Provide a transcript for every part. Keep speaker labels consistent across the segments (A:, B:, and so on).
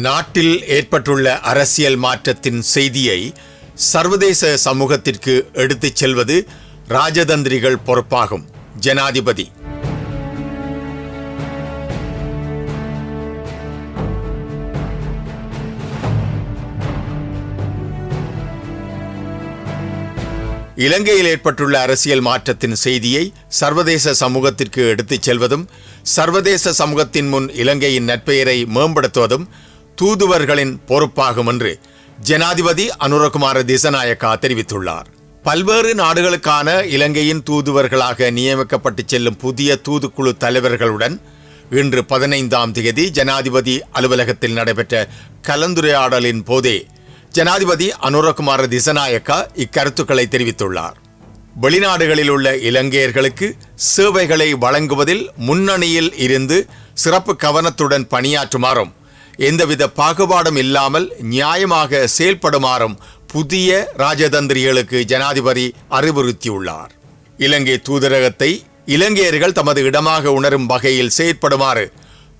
A: நாட்டில் ஏற்பட்டுள்ள அரசியல் மாற்றத்தின் செய்தியை சர்வதேச சமூகத்திற்கு எடுத்துச் செல்வது ராஜதந்திரிகள் பொறுப்பாகும். ஜனாதிபதி. இலங்கையில் ஏற்பட்டுள்ள அரசியல் மாற்றத்தின் செய்தியை சர்வதேச சமூகத்திற்கு எடுத்துச் செல்வதும் சர்வதேச சமூகத்தின் முன் இலங்கையின் நற்பெயரை மேம்படுத்துவதும் தூதுவர்களின் பொறுப்பாகும் என்று ஜனாதிபதி அனுரகுமார திசநாயக்கா தெரிவித்துள்ளார். பல்வேறு நாடுகளுக்கான இலங்கையின் தூதுவர்களாக நியமிக்கப்பட்டு செல்லும் புதிய தூதுக்குழு தலைவர்களுடன் இன்று பதினைந்தாம் தேதி ஜனாதிபதி அலுவலகத்தில் நடைபெற்ற கலந்துரையாடலின் போதே ஜனாதிபதி அனுரகுமார திசநாயக்கா இக்கருத்துக்களை தெரிவித்துள்ளார். வெளிநாடுகளில் உள்ள இலங்கையர்களுக்கு சேவைகளை வழங்குவதில் முன்னணியில் இருந்து சிறப்பு கவனத்துடன் பணியாற்றுமாறும் எந்தவித பாகுபாடும் இல்லாமல் நியாயமாக செயல்படுமாறும் புதிய ராஜதந்திரிகளுக்கு ஜனாதிபதி அறிவுறுத்தியுள்ளார். இலங்கை தூதரகத்தை இலங்கையர்கள் தமது இடமாக உணரும் வகையில் செயற்படுமாறு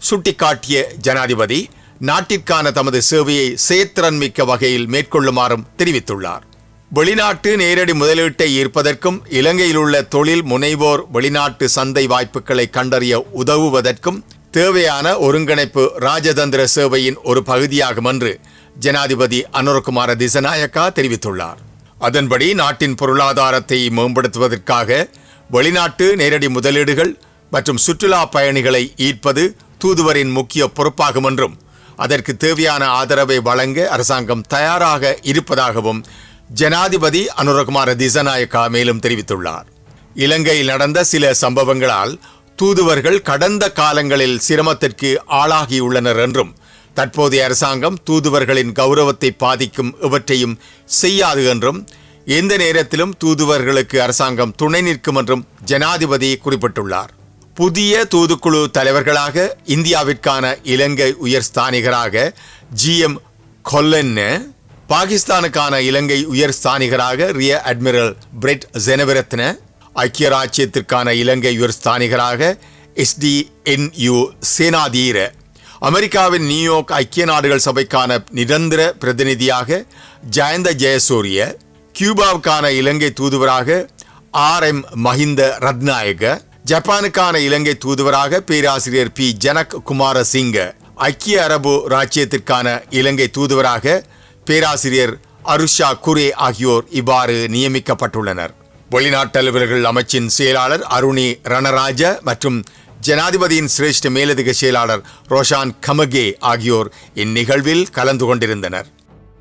A: சுட்டிக்காட்டிய ஜனாதிபதி நாட்டிற்கான தமது சேவையை செயற்திறன் மிக்க வகையில் மேற்கொள்ளுமாறும் தெரிவித்துள்ளார். வெளிநாட்டு நேரடி முதலீட்டை ஈர்ப்பதற்கும் இலங்கையில் உள்ள தொழில் முனைவோர் வெளிநாட்டு சந்தை வாய்ப்புகளை கண்டறிய உதவுவதற்கும் தேவையான ஒருங்கிணைப்பு ராஜதந்திர சேவையின் ஒரு பகுதியாகும் என்று ஜனாதிபதி அனுரகுமார திசநாயக்கா தெரிவித்துள்ளார். அதன்படி நாட்டின் பொருளாதாரத்தை மேம்படுத்துவதற்காக வெளிநாட்டு நேரடி முதலீடுகள் மற்றும் சுற்றுலா பயணிகளை ஈர்ப்பது தூதுவரின் முக்கிய பொறுப்பாகும் என்றும் அதற்கு தேவையான ஆதரவை வழங்க அரசாங்கம் தயாராக இருப்பதாகவும் ஜனாதிபதி அனுரகுமார திசநாயக்கா மேலும் தெரிவித்துள்ளார். இலங்கையில் நடந்த சில சம்பவங்களால் தூதுவர்கள் கடந்த காலங்களில் சிரமத்திற்கு ஆளாகியுள்ளனர் என்றும் தற்போதைய அரசாங்கம் தூதுவர்களின் கௌரவத்தை பாதிக்கும் இவற்றையும் செய்யாது என்றும் எந்த நேரத்திலும் தூதுவர்களுக்கு அரசாங்கம் துணை நிற்கும் என்றும் ஜனாதிபதி குறிப்பிட்டுள்ளார். புதிய தூதுக்குழு தலைவர்களாக இந்தியாவிற்கான இலங்கை உயர் ஸ்தானிகராக ஜி. எம். கொல்லன் பாகிஸ்தானுக்கான இலங்கை உயர் ஸ்தானிகராக ரிய அட்மிரல் பிரெட் ஜெனவிரத்ன ஐக்கிய ராஜ்யத்திற்கான இலங்கை ஸ்தானிகராக S T N U Senadheera. அமெரிக்காவின் நியூயார்க் ஐக்கிய நாடுகள் சபைக்கான நிரந்தர பிரதிநிதியாக ஜெயந்த ஜெயசூரிய கியூபாவுக்கான இலங்கை தூதுவராக ஆர் எம் மஹிந்த ரத்நாயக ஜப்பானுக்கான இலங்கை தூதுவராக பேராசிரியர் பி. ஜனக் குமார சிங்க ஐக்கிய அரபு ராச்சியத்திற்கான இலங்கை தூதுவராக பேராசிரியர் அருஷா குரே ஆகியோர் இவ்வாறு நியமிக்கப்பட்டுள்ளனர். வெளிநாட்டு அலுவலர்கள் அமைச்சின் செயலாளர் அருணி ரணராஜ மற்றும் ஜனாதிபதியின் சிரேஷ்ட மேலதிக செயலாளர் ரோஷான் கமகே ஆகியோர் இந்நிகழ்வில் கலந்து கொண்டிருந்தனர்.